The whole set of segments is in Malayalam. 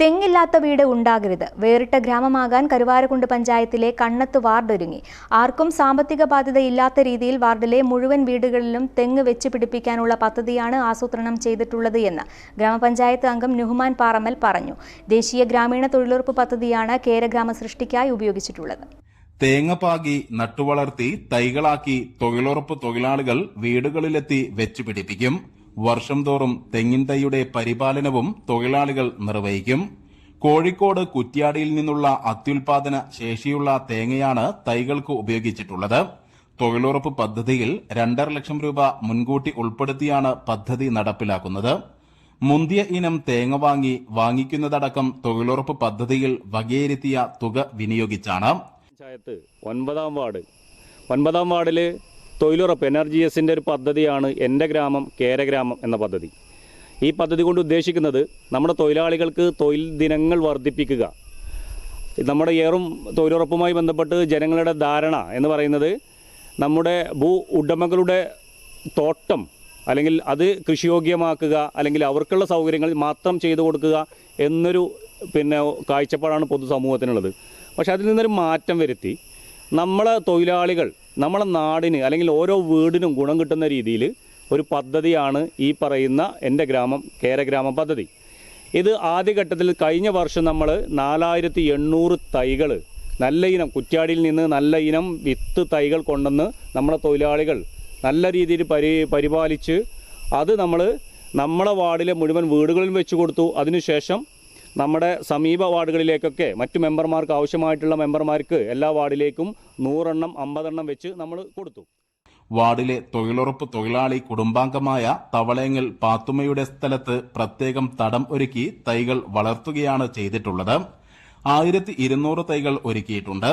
തെങ്ങില്ലാത്ത വീട് ഉണ്ടാകരുത്. വേറിട്ട ഗ്രാമമാകാൻ കരുവാരക്കുണ്ട് പഞ്ചായത്തിലെ കണ്ണത്ത് വാർഡ് ഒരുങ്ങി ആർക്കും സാമ്പത്തിക ബാധ്യത ഇല്ലാത്ത രീതിയിൽ വാർഡിലെ മുഴുവൻ വീടുകളിലും തെങ്ങ് വെച്ച് പിടിപ്പിക്കാനുള്ള പദ്ധതിയാണ് ആസൂത്രണം ചെയ്തിട്ടുള്ളത് എന്ന് ഗ്രാമപഞ്ചായത്ത് അംഗം നുഹ്മാൻ പാറമ്മൽ പറഞ്ഞു. ദേശീയ ഗ്രാമീണ തൊഴിലുറപ്പ് പദ്ധതിയാണ് കേരഗ്രാമ സൃഷ്ടിക്കായി ഉപയോഗിച്ചിട്ടുള്ളത്. തേങ്ങ പാകി നട്ടുവളർത്തി തൈകളാക്കി തൊഴിലുറപ്പ് തൊഴിലാളികൾ വീടുകളിലെത്തി വെച്ചുപിടിപ്പിക്കും വർഷം തോറും തെങ്ങിൻ തൈയുടെ പരിപാലനവും തൊഴിലാളികൾ നിർവഹിക്കും. കോഴിക്കോട് കുറ്റ്യാടിയിൽ നിന്നുള്ള അത്യുൽപാദന ശേഷിയുള്ള തേങ്ങയാണ് തൈകൾക്ക് ഉപയോഗിച്ചിട്ടുള്ളത്. തൊഴിലുറപ്പ് പദ്ധതിയിൽ രണ്ടര ലക്ഷം രൂപ മുൻകൂട്ടി ഉൾപ്പെടുത്തിയാണ് പദ്ധതി നടപ്പിലാക്കുന്നത്. മുന്തിയ ഇനം തേങ്ങ വാങ്ങി വാങ്ങിക്കുന്നതടക്കം തൊഴിലുറപ്പ് പദ്ധതിയിൽ വകയിരുത്തിയ തുക വിനിയോഗിച്ചാണ്. പഞ്ചായത്ത് ഒൻപതാം വാർഡ്. ഒൻപതാം വാർഡിൽ തൊഴിലുറപ്പ് എൻ ആർ ജി എസിന്റെ ഒരു പദ്ധതിയാണ് എന്റെ ഗ്രാമം കേരഗ്രാമം എന്ന പദ്ധതി. ഈ പദ്ധതി കൊണ്ട് ഉദ്ദേശിക്കുന്നത് നമ്മുടെ തൊഴിലാളികൾക്ക് തൊഴിൽ ദിനങ്ങൾ വർദ്ധിപ്പിക്കുക. നമ്മുടെ ഏറും തൊഴിലുറപ്പുമായി ബന്ധപ്പെട്ട് ജനങ്ങളുടെ ധാരണ എന്ന് പറയുന്നത് നമ്മുടെ ഭൂ ഉടമകളുടെ തോട്ടം അല്ലെങ്കിൽ അത് കൃഷിയോഗ്യമാക്കുക അല്ലെങ്കിൽ അവർക്കുള്ള സൗകര്യങ്ങൾ മാത്രം ചെയ്തു കൊടുക്കുക എന്നൊരു പിന്നെ കാഴ്ചപ്പാടാണ് പൊതുസമൂഹത്തിനുള്ളത്. പക്ഷേ അതിൽ നിന്നൊരു മാറ്റം വരുത്തി നമ്മളെ തൊഴിലാളികൾ നമ്മളെ നാടിന് അല്ലെങ്കിൽ ഓരോ വീടിനും ഗുണം കിട്ടുന്ന രീതിയിൽ ഒരു പദ്ധതിയാണ് ഈ പറയുന്ന എന്റെ ഗ്രാമം കേരഗ്രാമം പദ്ധതി. ഇത് ആദ്യഘട്ടത്തിൽ കഴിഞ്ഞ വർഷം നമ്മൾ നാലായിരത്തി എണ്ണൂറ് തൈകൾ നല്ല ഇനം കുറ്റ്യാടിയിൽ നിന്ന് നല്ല ഇനം വിത്ത് തൈകൾ കൊണ്ടുവന്ന് നമ്മുടെ തൊഴിലാളികൾ നല്ല രീതിയിൽ പരി പരിപാലിച്ച് അത് നമ്മൾ നമ്മളെ വാർഡിലെ മുഴുവൻ വീടുകളിൽ വെച്ച് കൊടുത്തു. അതിനുശേഷം നമ്മുടെ സമീപ വാർഡുകളിലേക്കൊക്കെ മറ്റു മെമ്പർമാർക്ക് ആവശ്യമായിട്ടുള്ള മെമ്പർമാർക്ക് എല്ലാ വാർഡിലേക്കും നൂറെണ്ണം അമ്പതെണ്ണം വെച്ച് നമ്മൾ കൊടുത്തു. വാർഡിലെ തൊഴിലുറപ്പ് തൊഴിലാളി കുടുംബാംഗമായ തവളേങ്ങൽ പാത്തുമ്മയുടെ സ്ഥലത്ത് പ്രത്യേകം തടം ഒരുക്കി തൈകൾ വളർത്തുകയാണ് ചെയ്തിട്ടുള്ളത്. ആയിരത്തി ഇരുന്നൂറ് തൈകൾ ഒരുക്കിയിട്ടുണ്ട്.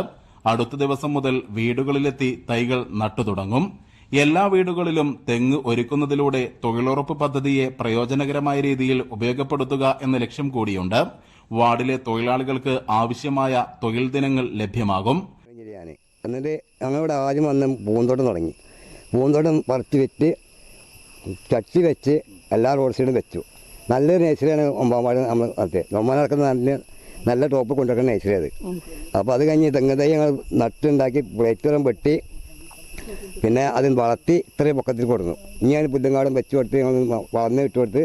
അടുത്ത ദിവസം മുതൽ വീടുകളിലെത്തി തൈകൾ നട്ടുതുടങ്ങും. എല്ലാ വീടുകളിലും തെങ്ങ് ഒരുക്കുന്നതിലൂടെ തൊഴിലുറപ്പ് പദ്ധതിയെ പ്രയോജനകരമായ രീതിയിൽ ഉപയോഗപ്പെടുത്തുക എന്ന ലക്ഷ്യം കൂടിയുണ്ട്. വാർഡിലെ തൊഴിലാളികൾക്ക് ആവശ്യമായ തൊഴിൽ ദിനങ്ങൾ ലഭ്യമാകും. എന്നിട്ട് ഞങ്ങളിവിടെ ആദ്യം വന്ന് പൂന്തോട്ടം തുടങ്ങി. പൂന്തോട്ടം പറിച്ച് വെച്ച് ചട്ടി വെച്ച് എല്ലാ റോഡ് സൈഡും വെച്ചു. നല്ലൊരു നേച്ചറിയാണ് ഒമ്പാമ്പാട് നമ്മൾ നടത്തിയത് ഒമ്പാനടക്കുന്ന നല്ല നല്ല ടോപ്പ് കൊണ്ടുവരുന്ന നേച്ചറി അത്. അപ്പോൾ അത് കഴിഞ്ഞ് തെങ്ങ് തൈ ഞങ്ങൾ നട്ടുണ്ടാക്കി പ്ലേറ്റുകളും വെട്ടി പിന്നെ അതിന് വളർത്തി ഇത്രയും പൊക്കത്തിൽ കൊടുക്കുന്നു ഇനിയാണ് പുല്ലുംകാടും വെച്ച് കൊടുത്ത് ഞങ്ങൾ വളർന്ന് ഇട്ട് കൊടുത്ത്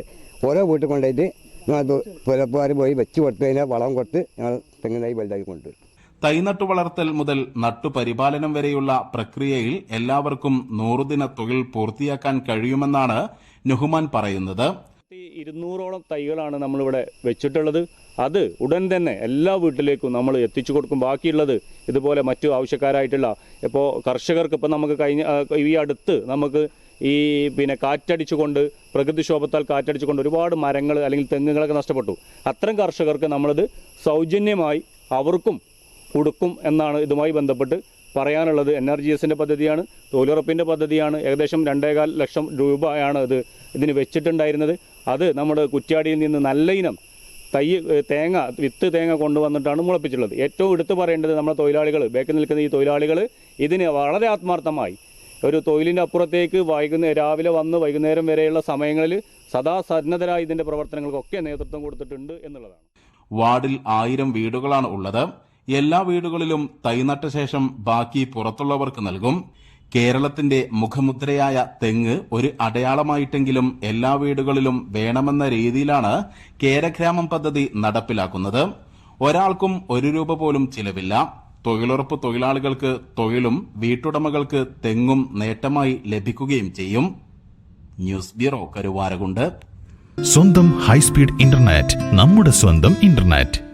ഓരോ വീട്ടിൽ കൊണ്ടുപോയിട്ട് ഞങ്ങൾ പുരപ്പുകാർ പോയി വെച്ച് കൊടുത്ത് അതിനെ വളം കൊടുത്ത് ഞങ്ങൾ തെങ്ങിനായി വലുതായി വലുതാക്കി കൊണ്ടുവരും. തൈനട്ടു വളർത്തൽ മുതൽ നട്ടുപരിപാലനം വരെയുള്ള പ്രക്രിയയിൽ എല്ലാവർക്കും നൂറുദിന തൊഴിൽ പൂർത്തിയാക്കാൻ കഴിയുമെന്നാണ് നുഹുമാൻ പറയുന്നത്. ഇരുന്നൂറോളം തൈകളാണ് നമ്മളിവിടെ വെച്ചിട്ടുള്ളത്. അത് ഉടൻ തന്നെ എല്ലാ വീട്ടിലേക്കും നമ്മൾ എത്തിച്ചു കൊടുക്കും. ബാക്കിയുള്ളത് ഇതുപോലെ മറ്റു ആവശ്യക്കാരായിട്ടുള്ള ഇപ്പോൾ കർഷകർക്ക് ഇപ്പം നമുക്ക് കഴിഞ്ഞ ഈ അടുത്ത് നമുക്ക് ഈ പിന്നെ കാറ്റടിച്ചുകൊണ്ട് പ്രകൃതിക്ഷോഭത്താൽ കാറ്റടിച്ചുകൊണ്ട് ഒരുപാട് മരങ്ങൾ അല്ലെങ്കിൽ തെങ്ങുകളൊക്കെ നഷ്ടപ്പെട്ടു. അത്തരം കർഷകർക്ക് നമ്മളിത് സൗജന്യമായി അവർക്കും കൊടുക്കും എന്നാണ് ഇതുമായി ബന്ധപ്പെട്ട് പറയാനുള്ളത്. എൻ ആർ ജി എസിന്റെ പദ്ധതിയാണ് തൊഴിലുറപ്പിന്റെ പദ്ധതിയാണ്. ഏകദേശം രണ്ടേകാൽ ലക്ഷം രൂപയാണ് ഇത് ഇതിന് വെച്ചിട്ടുണ്ടായിരുന്നത്. അത് നമ്മുടെ കുറ്റ്യാടിയിൽ നിന്ന് നല്ല ഇനം തൈ തേങ്ങ വിത്ത് തേങ്ങ കൊണ്ടുവന്നിട്ടാണ് മുളപ്പിച്ചിട്ടുള്ളത്. ഏറ്റവും എടുത്തു പറയേണ്ടത് നമ്മുടെ തൊഴിലാളികൾ ബേക്കിൽ നിൽക്കുന്ന ഈ തൊഴിലാളികൾ ഇതിന് വളരെ ആത്മാർത്ഥമായി. ഒരു തൊഴിലിന്റെ അപ്പുറത്തേക്ക് വൈകുന്നേരം രാവിലെ വന്ന് വൈകുന്നേരം വരെയുള്ള സമയങ്ങളിൽ സദാ സന്നദ്ധരായി ഇതിന്റെ പ്രവർത്തനങ്ങൾക്കൊക്കെ നേതൃത്വം കൊടുത്തിട്ടുണ്ട് എന്നുള്ളതാണ്. വാർഡിൽ ആയിരം വീടുകളാണ് ഉള്ളത്. എല്ലാ വീടുകളിലും തൈ നട്ട ശേഷം ബാക്കി പുറത്തുള്ളവർക്ക് നൽകും. കേരളത്തിന്റെ മുഖമുദ്രയായ തെങ്ങ് ഒരു അടയാളമായിട്ടെങ്കിലും എല്ലാ വീടുകളിലും വേണമെന്ന രീതിയിലാണ് കേരഗ്രാമം പദ്ധതി നടപ്പിലാക്കുന്നത്. ഒരാൾക്കും ഒരു രൂപ പോലും ചിലവില്ല. തൊഴിലുറപ്പ് തൊഴിലാളികൾക്ക് തൊഴിലും വീട്ടുടമകൾക്ക് തെങ്ങും നേട്ടമായി ലഭിക്കുകയും ചെയ്യും. News bureau Karuvarakundu. സ്വന്തം ഹൈസ്പീഡ് ഇന്റർനെറ്റ് നമ്മുടെ സ്വന്തം ഇന്റർനെറ്റ്.